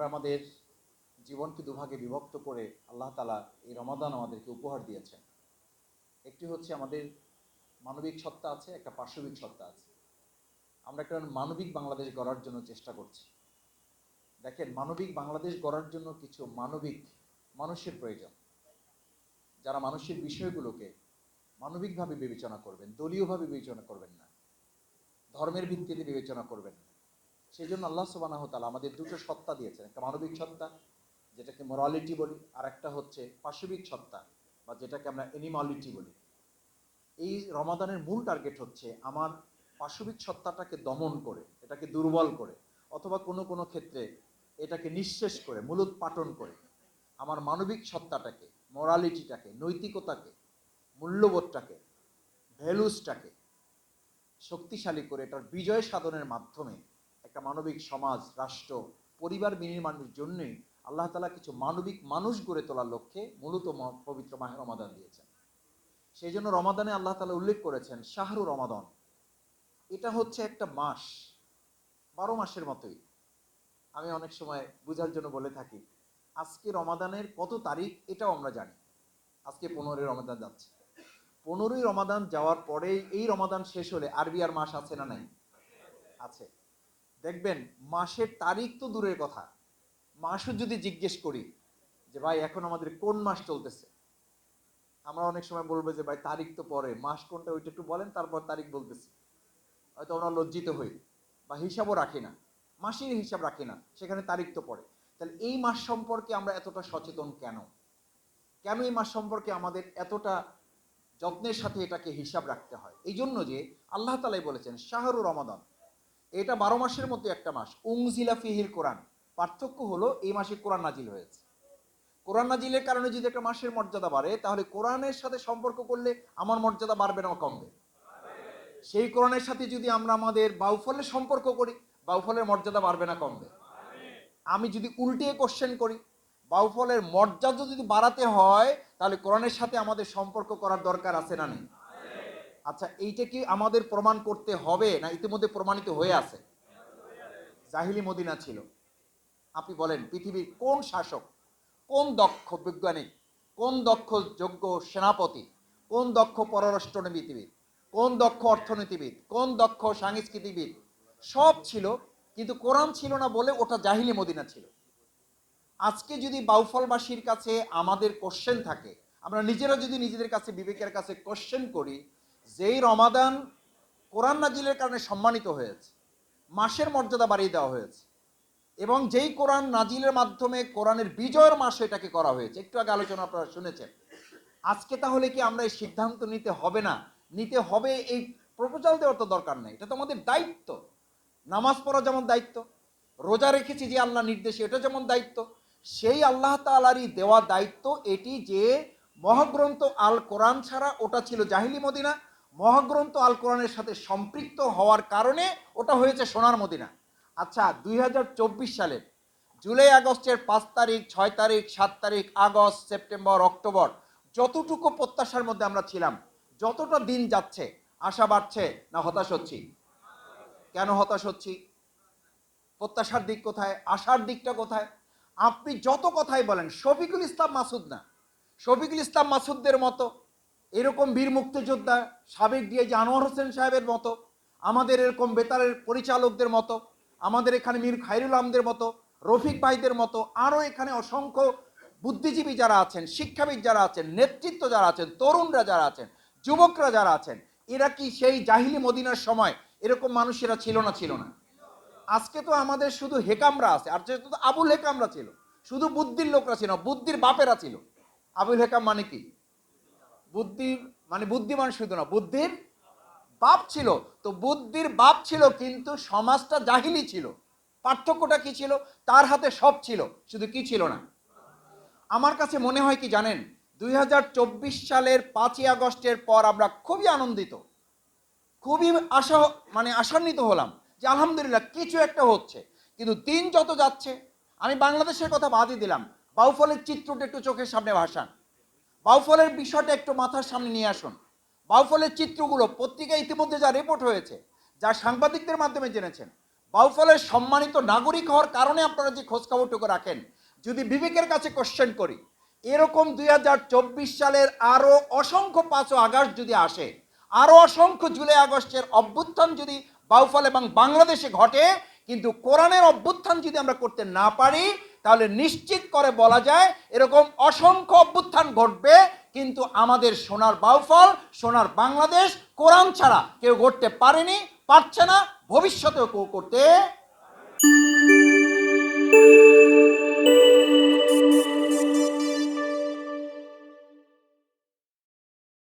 আমরা আমাদের জীবনকে দুভাগে বিভক্ত করে আল্লাহ তালা এই রমাদান আমাদেরকে উপহার দিয়েছেন। একটি হচ্ছে আমাদের মানবিক সত্তা আছে, একটা পার্শ্ববিক সত্তা আছে। আমরা একটা মানবিক বাংলাদেশ গড়ার জন্য চেষ্টা করছি। দেখেন, মানবিক বাংলাদেশ গড়ার জন্য কিছু মানবিক মানুষের প্রয়োজন। যারা মানুষের বিষয়গুলোকে মানবিকভাবে বিবেচনা করবেন, দলীয়ভাবে বিবেচনা করবেন না। ধর্মের ভিত্তিতে বিবেচনা করবেন না। সেই জন্য আল্লাহ সুবানাহ আমাদের দুটো সত্তা দিয়েছেন, একটা মানবিক সত্তা, যেটাকে মোরালিটি বলি, আর একটা হচ্ছে পাশবিক সত্তা, বা যেটাকে আমরা এনিমালিটি বলি। এই রমাদানের মূল টার্গেট হচ্ছে আমার পাশবিক সত্তাটাকে দমন করে, এটাকে দুর্বল করে, অথবা কোনো কোনো ক্ষেত্রে এটাকে নিঃশেষ করে মূলোৎপাটন করে। আমার মানবিক সত্তাটাকে মোরালিটিটাকে নৈতিকতাকে, মূল্যবোধটাকে ভ্যালুসটাকে শক্তিশালী করে এটার বিজয় সাধনের মাধ্যমে একটা মানবিক সমাজ, রাষ্ট্র, পরিবার বিনির্মাণের জন্যই আল্লাহ তালা কিছু মানবিক মানুষ গড়ে তোলার লক্ষ্যে মূলত পবিত্র মাহে রমাদান দিয়েছেন। সেই জন্য রমাদানে আল্লাহ তালা উল্লেখ করেছেন, শাহরু রমাদান। এটা হচ্ছে একটা মাস, বারো মাসের মতোই। আমি অনেক সময় বোঝার জন্য বলে থাকি, আজকে রমাদানের কত তারিখ এটাও আমরা জানি। আজকে পনেরোই রমাদান যাচ্ছে। পনেরোই রমাদান যাওয়ার পরেই এই রমাদান শেষ হলে আরবি আর মাস আছে না নাই? আছে। দেখবেন, মাসের তারিখ তো দূরের কথা। মাসও যদি জিজ্ঞেস করি যে, ভাই, এখন আমাদের কোন মাস চলতেছে? আমরা অনেক সময় বলব যে, ভাই, তারিখ তো পরে, মাস কোনটা ওইটা একটু বলেন, তারপর তারিখ বলতেছি। হয়তো আমরা লজ্জিত হই বা হিসাবও রাখি না, মাসের হিসাব রাখি না, সেখানে তারিখ তো পড়ে তাহলে এই মাস সম্পর্কে আমরা এতটা সচেতন কেন? কেন এই মাস সম্পর্কে আমাদের এতটা যত্নের সাথে এটাকে হিসাব রাখতে হয়? এই জন্য যে আল্লাহ তালাই বলেছেন, শাহরু রমাদান। এটা বারো মাসের মধ্যে একটা মাস। উংজিলা ফিহির কোরআন। পার্থক্য হলো এই মাসে কোরআন নাজিল হয়েছে। কোরআন নাজিলের কারণে যদি একটা মাসের মর্যাদা বাড়ে, তাহলে কোরআনের সাথে সম্পর্ক করলে আমার মর্যাদা বাড়বে না কমবে। সেই কোরআনের সাথে যদি আমরা আমাদের বাউফলের সম্পর্ক করি, বাউফলের মর্যাদা বাড়বে না, কমবে। আমি যদি উল্টিয়ে কোশ্চেন করি, বাউফলের মর্যাদা যদি বাড়াতে হয়, তাহলে কোরআনের সাথে আমাদের সম্পর্ক করার দরকার আছে না নেই? আচ্ছা এইটা কি আমাদের প্রমাণ করতে হবে না ইতিমধ্যে প্রমাণিত হয়ে আছে? জাহিলি মদিনা ছিল। আপনি বলেন, পৃথিবীর কোন শাসক, কোন দক্ষ বৈজ্ঞানিক কোন দক্ষ যোগ্য সেনাপতি, কোন দক্ষ পররাষ্ট্রনীতিবিদ, কোন দক্ষ অর্থনীতিবিদ, কোন দক্ষ সাংস্কৃতিবিদ, সব ছিল, কিন্তু কোরআন ছিল না বলে ওটা জাহিলি মদিনা ছিল। আজকে যদি বাউফলবাসীর কাছে আমাদের কোশ্চেন থাকে, আমরা নিজেরা যদি নিজেদের কাছে বিবেকের কাছে কোশ্চেন করি যেই রমাদান কোরআন নাজিলের কারণে সম্মানিত হয়েছে, মাসের মর্যাদা বাড়িয়ে দেওয়া হয়েছে, এবং যেই কোরআন নাজিলের মাধ্যমে কোরআনের বিজয়ের মাস এটাকে করা হয়েছে, একটু আগে আলোচনা আপনারা শুনেছেন, আজকে তাহলে কি আমরা এই সিদ্ধান্ত নিতে হবে না? নিতে হবে এই প্রপোজাল দেওয়ার তো দরকার নেই, এটা তো আমাদের দায়িত্ব। নামাজ পড়া যেমন দায়িত্ব, রোজা রেখেছি যে আল্লাহ নির্দেশে, এটা যেমন দায়িত্ব, সেই আল্লাহ তালারই দেওয়া দায়িত্ব এটি যে মহাগ্রন্থ আল কোরআন ছাড়া ওটা ছিল জাহিলি মদিনা মহাগ্রন্থ আল কোরআনের সাথে সম্পৃক্ত হওয়ার কারণে ওটা হয়েছে সোনার মদিনা। আচ্ছা দুই সালের জুলাই আগস্টের পাঁচ তারিখ, ছয় তারিখ, সাত তারিখ, আগস্ট, সেপ্টেম্বর, অক্টোবর, যতটুকু প্রত্যাশার মধ্যে আমরা ছিলাম, যতটা দিন যাচ্ছে, আশা বাড়ছে না হতাশ হচ্ছি? কেন হতাশ হচ্ছি? প্রত্যাশার দিক কোথায়? আশার দিকটা কোথায়? আপনি যত কথাই বলেন, শফিকুল ইসলাম মাসুদ না। শফিকুল ইসলাম মাসুদদের মতো এরকম বীর মুক্তিযোদ্ধা সাবেক ডিআইজি আনোয়ার হোসেন সাহেবের মতো, আমাদের এরকম বেতারের পরিচালকদের মতো, আমাদের এখানে মীর খাইরুল আমদের মতো, রফিক ভাইদের মতো, আরও এখানে অসংখ্য বুদ্ধিজীবী যারা আছেন, শিক্ষাবিদ যারা আছেন, নেতৃত্ব যারা আছেন, তরুণরা যারা আছেন, যুবকরা যারা আছেন, এরা কি সেই জাহিলি মদিনার সময় এরকম মানুষেরা ছিল না ছিল না? আজকে তো আমাদের শুধু হেকামরা আছে, আর যেহেতু আবুল হেকামরা ছিল, শুধু বুদ্ধির লোকরা ছিল বুদ্ধির বাপেরা ছিল। আবুল হেকাম মানে কি? বুদ্ধির মানে বুদ্ধিমান শুধু না, বুদ্ধির বাপ ছিল। তো বুদ্ধির বাপ ছিল কিন্তু সমাজটা জাহিলি ছিল। পার্থক্যটা কি ছিল? তার হাতে সব ছিল, শুধু কি ছিল না? আমার কাছে মনে হয় কি জানেন, দুই হাজার চব্বিশ সালের পাঁচই আগস্টের পর আমরা খুবই আনন্দিত, খুবই আশা মানে আশান্বিত হলাম যে আলহামদুলিল্লাহ কিছু একটা হচ্ছে। কিন্তু দিন যত যাচ্ছে, আমি বাংলাদেশের কথা বাদই দিলাম, বাউফলের চিত্রটা একটু চোখের সামনে ভাসান। বাউফলের বিষয়টা একটু মাথার সামনে নিয়ে আসুন। বাউফলের চিত্রগুলো পত্রিকায় ইতিমধ্যে যা রিপোর্ট হয়েছে, যা সাংবাদিকদের মাধ্যমে জেনেছেন, বাউফলের সম্মানিত নাগরিক হওয়ার কারণে আপনারা যে খোঁজখবরটুকু রাখেন, যদি বিবেকের কাছে কোশ্চেন করি, এরকম দুই হাজার চব্বিশ সালের আরও অসংখ্য পাঁচও আগস্ট যদি আসে, আরও অসংখ্য জুলাই আগস্টের অভ্যুত্থান যদি বাউফল এবং বাংলাদেশে ঘটে, কিন্তু কোরআনের অভ্যুত্থান যদি আমরা করতে না পারি তাহলে নিশ্চিত করে বলা যায় এরকম অসংখ্য অভ্যুত্থান ঘটবে, কিন্তু আমাদের সোনার বাউফল, সোনার বাংলাদেশ কোরআন ছাড়া কেউ ঘটতে পারেনি, পারছে না, ভবিষ্যতেও কেউ করতে